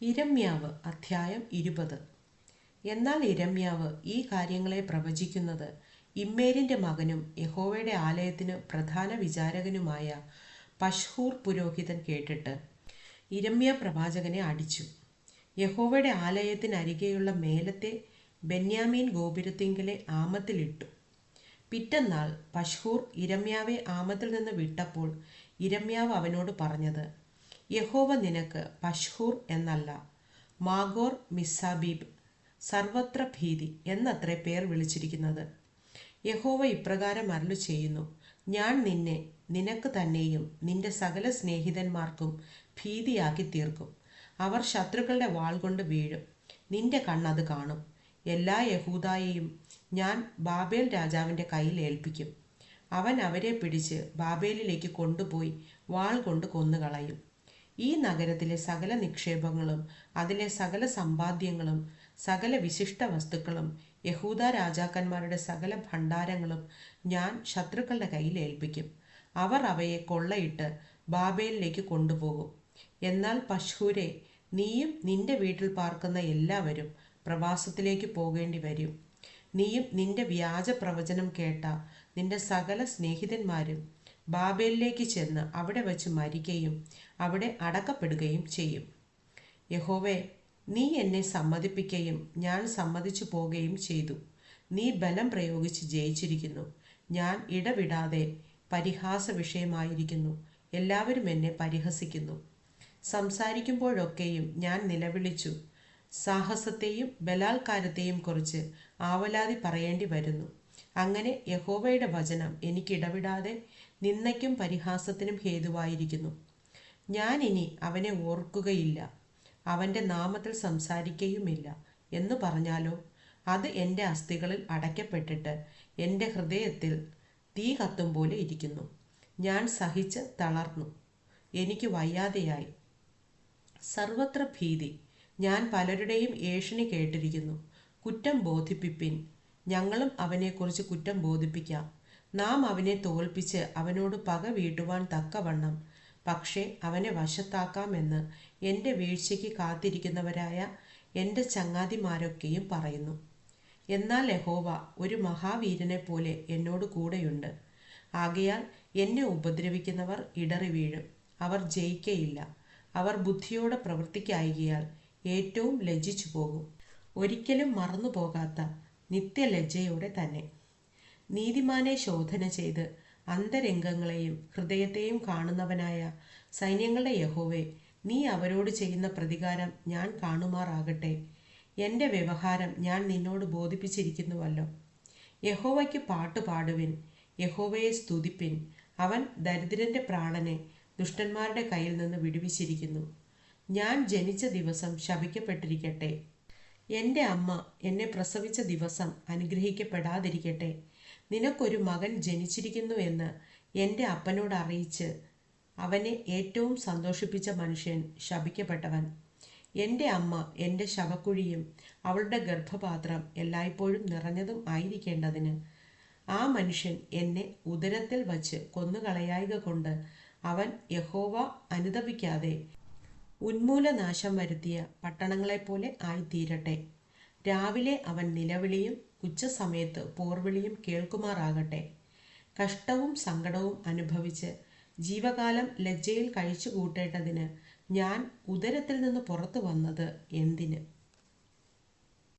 ഇരമ്യാവ് അധ്യായം ഇരുപത്. എന്നാൽ ഇരമ്യാവ് ഈ കാര്യങ്ങളെ പ്രവചിക്കുന്നത് ഇമ്മേരിന്റെ മകനും യഹോവയുടെ ആലയത്തിന് പ്രധാന വിചാരകനുമായ പഷ്ഹൂർ പുരോഹിതൻ കേട്ടിട്ട് ഇരമ്യ പ്രവാചകനെ അടിച്ചു. യഹോവയുടെ ആലയത്തിനരികെയുള്ള മേലത്തെ ബെന്യാമീൻ ഗോപുരത്തിങ്കലെ ആമത്തിലിട്ടു. പിറ്റന്നാൾ പഷ്ഹൂർ ഇരമ്യാവെ ആമത്തിൽ നിന്ന് വിട്ടപ്പോൾ ഇരമ്യാവ് അവനോട് പറഞ്ഞത് യഹോവ നിനക്ക് പഷ്ഹൂർ എന്നല്ല മാഗോർ മിസ്സാബീബ് സർവത്ര ഭീതി എന്നത്രേ പേർ വിളിച്ചിരിക്കുന്നത്. യഹോവ ഇപ്രകാരം അരുളു ചെയ്യുന്നു ഞാൻ നിന്നെ നിനക്ക് തന്നെയും നിന്റെ സകല സ്നേഹിതന്മാർക്കും ഭീതിയാക്കി തീർക്കും. അവർ ശത്രുക്കളുടെ വാൾ കൊണ്ട് വീഴും നിന്റെ കണ്ണത് കാണും. എല്ലാ യഹൂദായെയും ഞാൻ ബാബേൽ രാജാവിന്റെ കയ്യിൽ ഏൽപ്പിക്കും. അവൻ അവരെ പിടിച്ച് ബാബേലിലേക്ക് കൊണ്ടുപോയി വാൾ കൊണ്ട് കൊന്നുകളയും. ഈ നഗരത്തിലെ സകല നിക്ഷേപങ്ങളും അതിലെ സകല സമ്പാദ്യങ്ങളും സകല വിശിഷ്ട വസ്തുക്കളും യഹൂദ രാജാക്കന്മാരുടെ സകല ഭണ്ഡാരങ്ങളും ഞാൻ ശത്രുക്കളുടെ കയ്യിൽ ഏൽപ്പിക്കും. അവർ അവയെ കൊള്ളയിട്ട് ബാബേലിലേക്ക് കൊണ്ടുപോകും. എന്നാൽ പശൂരെ നീയും നിന്റെ വീട്ടിൽ പാർക്കുന്ന എല്ലാവരും പ്രവാസത്തിലേക്ക് പോകേണ്ടി വരും. നീയും നിന്റെ വ്യാജ പ്രവചനം കേട്ട നിന്റെ സകല സ്നേഹിതന്മാരും ബാബേലിലേക്ക് ചെന്ന് അവിടെ വച്ച് മരിക്കുകയും അവിടെ അടക്കപ്പെടുകയും ചെയ്യും. യഹോവെ നീ എന്നെ സമ്മതിപ്പിക്കുകയും ഞാൻ സമ്മതിച്ചു പോവുകയും ചെയ്തു. നീ ബലം പ്രയോഗിച്ച് ജയിച്ചിരിക്കുന്നു. ഞാൻ ഇടവിടാതെ പരിഹാസ വിഷയമായിരിക്കുന്നു എല്ലാവരും എന്നെ പരിഹസിക്കുന്നു. സംസാരിക്കുമ്പോഴൊക്കെയും ഞാൻ നിലവിളിച്ചു. സാഹസത്തെയും ബലാത്കാരത്തെയും കുറിച്ച് ആവലാതി പറയേണ്ടി വരുന്നു. അങ്ങനെ യഹോവയുടെ വചനം എനിക്കിടവിടാതെ നിന്നയ്ക്കും പരിഹാസത്തിനും ഹേതുവായിരിക്കുന്നു. ഞാൻ ഇനി അവനെ ഓർക്കുകയില്ല. അവന്റെ നാമത്തിൽ സംസാരിക്കുകയുമില്ല എന്ന് പറഞ്ഞാലോ? അത് എന്റെ അസ്ഥികളിൽ അടയ്ക്കപ്പെട്ടിട്ട് എന്റെ ഹൃദയത്തിൽ തീ കത്തും പോലെ ഇരിക്കുന്നു. ഞാൻ സഹിച്ച് തളർന്നു. എനിക്ക് വയ്യാതെയായി. സർവത്ര ഭീതി ഞാൻ പലരുടെയും ഏഷണി കേട്ടിരിക്കുന്നു. കുറ്റം ബോധിപ്പിപ്പിൻ. ഞങ്ങളും അവനെക്കുറിച്ച് കുറ്റം ബോധിപ്പിക്കാം. നാം അവനെ തോൽപ്പിച്ച് അവനോട് പക വീട്ടുവാൻ തക്കവണ്ണം. പക്ഷേ അവനെ വശത്താക്കാമെന്ന് എന്റെ വീഴ്ചയ്ക്ക് കാത്തിരിക്കുന്നവരായ എന്റെ ചങ്ങാതിമാരൊക്കെയും പറയുന്നു. എന്നാൽ യഹോവ ഒരു മഹാവീരനെ പോലെ എന്നോട് കൂടെയുണ്ട്. ആകയാൽ എന്നെ ഉപദ്രവിക്കുന്നവർ ഇടറി വീഴും. അവർ ജയിക്കയില്ല. അവർ ബുദ്ധിയോടെ പ്രവർത്തിക്കായികയാൽ ഏറ്റവും ലജ്ജിച്ചു പോകും ഒരിക്കലും മറന്നു പോകാത്ത നിത്യലജ്ജയോടെ തന്നെ. നീതിമാനെ ശോധന ചെയ്ത് അന്തരംഗങ്ങളെയും ഹൃദയത്തെയും കാണുന്നവനായ സൈന്യങ്ങളുടെ യഹോവെ നീ അവരോട് ചെയ്യുന്ന പ്രതികാരം ഞാൻ കാണുമാറാകട്ടെ. എന്റെ വ്യവഹാരം ഞാൻ നിന്നോട് ബോധിപ്പിച്ചിരിക്കുന്നുവല്ലോ. യഹോവയ്ക്ക് പാട്ട് പാടുവിൻ യഹോവയെ സ്തുതിപ്പിൻ. അവൻ ദരിദ്രന്റെ പ്രാണനെ ദുഷ്ടന്മാരുടെ കയ്യിൽ നിന്ന് വിടുവിച്ചിരിക്കുന്നു. ഞാൻ ജനിച്ച ദിവസം ശപിക്കപ്പെട്ടിരിക്കട്ടെ. എന്റെ അമ്മ എന്നെ പ്രസവിച്ച ദിവസം അനുഗ്രഹിക്കപ്പെടാതിരിക്കട്ടെ. നിനക്കൊരു മകൻ ജനിച്ചിരിക്കുന്നു എന്ന് എന്റെ അപ്പനോട് അറിയിച്ച് അവനെ ഏറ്റവും സന്തോഷിപ്പിച്ച മനുഷ്യൻ ശപിക്കപ്പെട്ടവൻ. എന്റെ അമ്മ എന്റെ ശവക്കുഴിയും അവളുടെ ഗർഭപാത്രം എല്ലായ്പ്പോഴും നിറഞ്ഞതും ആയിരിക്കേണ്ടതിന് ആ മനുഷ്യൻ എന്നെ ഉദരത്തിൽ വച്ച് കൊന്നുകളയായിക കൊണ്ട് അവൻ യഹോവ അനുതപിക്കാതെ ഉന്മൂലനാശം വരുത്തിയ പട്ടണങ്ങളെപ്പോലെ ആയിത്തീരട്ടെ. രാവിലെ അവൻ നിലവിളിയും ഉച്ചസമയത്ത് പോർവിളിയും കേൾക്കുമാറാകട്ടെ. കഷ്ടവും സങ്കടവും അനുഭവിച്ച് ജീവകാലം ലജ്ജയിൽ കഴിച്ചു കൂട്ടേണ്ടതിന് ഞാൻ ഉദരത്തിൽ നിന്ന് പുറത്തു വന്നത് എന്തിന്?